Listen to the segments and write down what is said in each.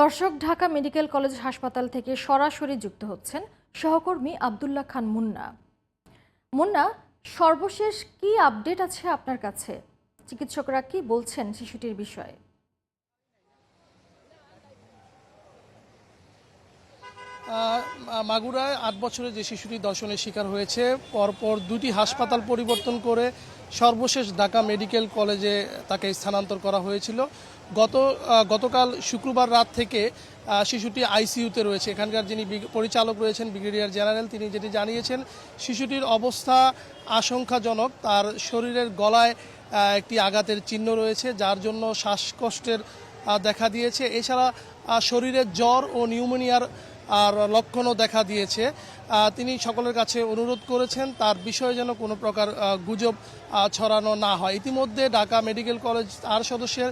দর্শক Dhaka medical college হাসপাতাল থেকে সরাসরি যুক্ত হচ্ছেন সহকর্মী আবদুল্লাহ খান মুন্না। মুন্না, সর্বশেষ কি আপডেট আছে আপনার কাছে? চিকিৎসকরা কি বলছেন শিশুটির বিষয়ে? মাগুরায় আট বছরে যে শিশুটি দর্শনের শিকার হয়েছে, পরপর দুটি হাসপাতাল পরিবর্তন করে সর্বশেষ ঢাকা মেডিকেল কলেজে তাকে স্থানান্তর করা হয়েছিল। গত গতকাল শুক্রবার রাত থেকে শিশুটি আইসিইউতে রয়েছে। এখানকার যিনি পরিচালক রয়েছেন ব্রিগেডিয়ার জেনারেল, তিনি যেটি জানিয়েছেন, শিশুটির অবস্থা আশঙ্কাজনক, তার শরীরের গলায় একটি আঘাতের চিহ্ন রয়েছে, যার জন্য শ্বাসকষ্টের দেখা দিয়েছে। এছাড়া শরীরে জ্বর ও নিউমোনিয়ার আর লক্ষণও দেখা দিয়েছে। তিনি সকলের কাছে অনুরোধ করেছেন, তার বিষয়ে যেন কোনো প্রকার গুজব ছড়ানো না হয়। ইতিমধ্যে ঢাকা মেডিকেল কলেজ তার সদস্যের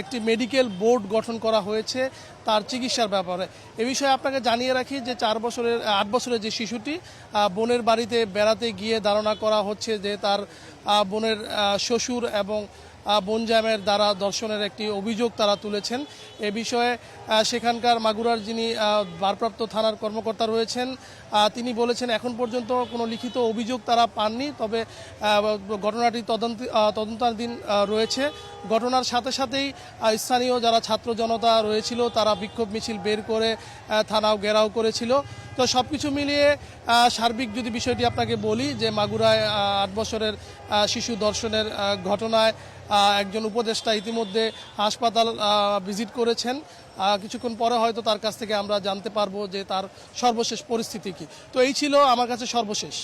একটি মেডিকেল বোর্ড গঠন করা হয়েছে তার চিকিৎসার ব্যাপারে। এ বিষয়ে আপনাকে জানিয়ে রাখি যে চার বছরের আট বছরের যে শিশুটি বোনের বাড়িতে বেড়াতে গিয়ে ধারণা করা হচ্ছে যে তার বোনের শ্বশুর এবং বনজামের দ্বারা দর্শনের একটি অভিযোগ তারা তুলেছেন। এ বিষয়ে সেখানকার মাগুরার যিনি ভারপ্রাপ্ত থানার কর্মকর্তা রয়েছেন তিনি বলেছেন এখন পর্যন্ত কোনো লিখিত অভিযোগ তারা পাননি, তবে ঘটনাটি তদন্ত তদন্তাধীন রয়েছে। ঘটনার সাথে সাথেই স্থানীয় যারা ছাত্র জনতা রয়েছিল, তারা বিক্ষোভ মিছিল বের করে থানাও ঘেরাও করেছিল। তো সব কিছু মিলিয়ে সার্বিক যদি বিষয়টি আপনাকে বলি যে মাগুরায় আট বছরের শিশু দর্শনের ঘটনায় একজন উপদেষ্টা ইতিমধ্যে হাসপাতাল ভিজিট করেছেন। কিছুক্ষণ পরে হয়তো তার কাছ থেকে আমরা জানতে পারব যে তার সর্বশেষ পরিস্থিতি কি। তো এই ছিল আমার কাছে সর্বশেষ।